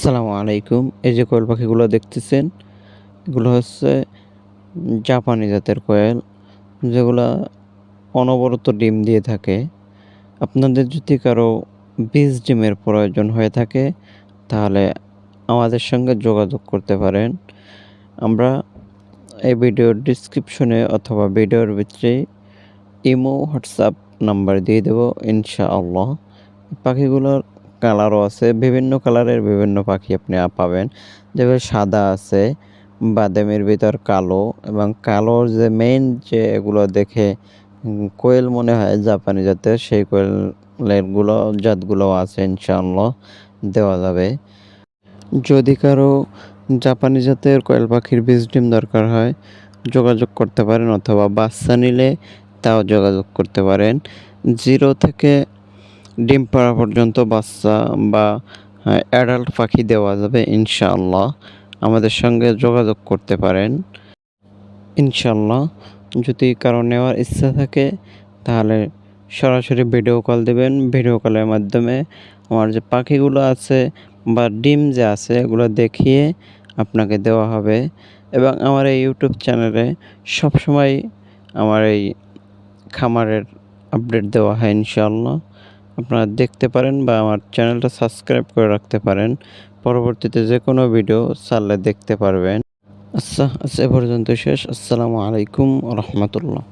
আসসালামু আলাইকুম। এই যে কোয়েল পাখিগুলো দেখতেছেন, এগুলো হচ্ছে জাপানি জাতের কোয়েল, যেগুলো অনবরত ডিম দিয়ে থাকে। আপনাদের যদি কারও বীজ ডিমের প্রয়োজন হয়ে থাকে, তাহলে আমাদের সঙ্গে যোগাযোগ করতে পারেন। আমরা এই ভিডিওর ডিসক্রিপশনে অথবা ভিডিওর ভিতরে ইমো, হোয়াটসঅ্যাপ নাম্বার দিয়ে দেবো, ইনশাআল্লাহ। পাখিগুলোর কালারও আছে, বিভিন্ন কালারের বিভিন্ন পাখি আপনি পাবেন। যেভাবে সাদা আছে, বাদামের ভিতর কালো এবং কালোর যে মেইন যে এগুলো দেখে কোয়েল মনে হয় জাপানি জাতের, সেই কোয়েলেরগুলো জাতগুলো আছে ইনশাআল্লাহ, দেওয়া যাবে। যদি কারও জাপানি জাতের কোয়েল পাখির বীজ ডিম দরকার হয়, যোগাযোগ করতে পারেন অথবা বাচ্চা নিলে তাও যোগাযোগ করতে পারেন। জিরো থেকে ডিম পাড়া পর্যন্ত বাচ্চা বা অ্যাডাল্ট পাখি দেওয়া যাবে, ইনশাআল্লাহ। আমাদের সঙ্গে যোগাযোগ করতে পারেন। ইনশাল্লাহ যদি কারও নেওয়ার ইচ্ছা থাকে, তাহলে সরাসরি ভিডিও কল দেবেন। ভিডিও কলের মাধ্যমে আমার যে পাখিগুলো আছে বা ডিম যে আছে, এগুলো দেখিয়ে আপনাকে দেওয়া হবে। এবং আমার এই ইউটিউব চ্যানেলে সবসময় আমার এই খামারের আপডেট দেওয়া হয়, ইনশাআল্লাহ। আপনারা দেখতে পারেন বা আমার চ্যানেলটা সাবস্ক্রাইব করে রাখতে পারেন। পরবর্তীতে যে কোনো ভিডিও চাললে দেখতে পারবেন। আচ্ছা আচ্ছা এ পর্যন্ত শেষ। আসসালামু আলাইকুম রহমতুল্লাহ।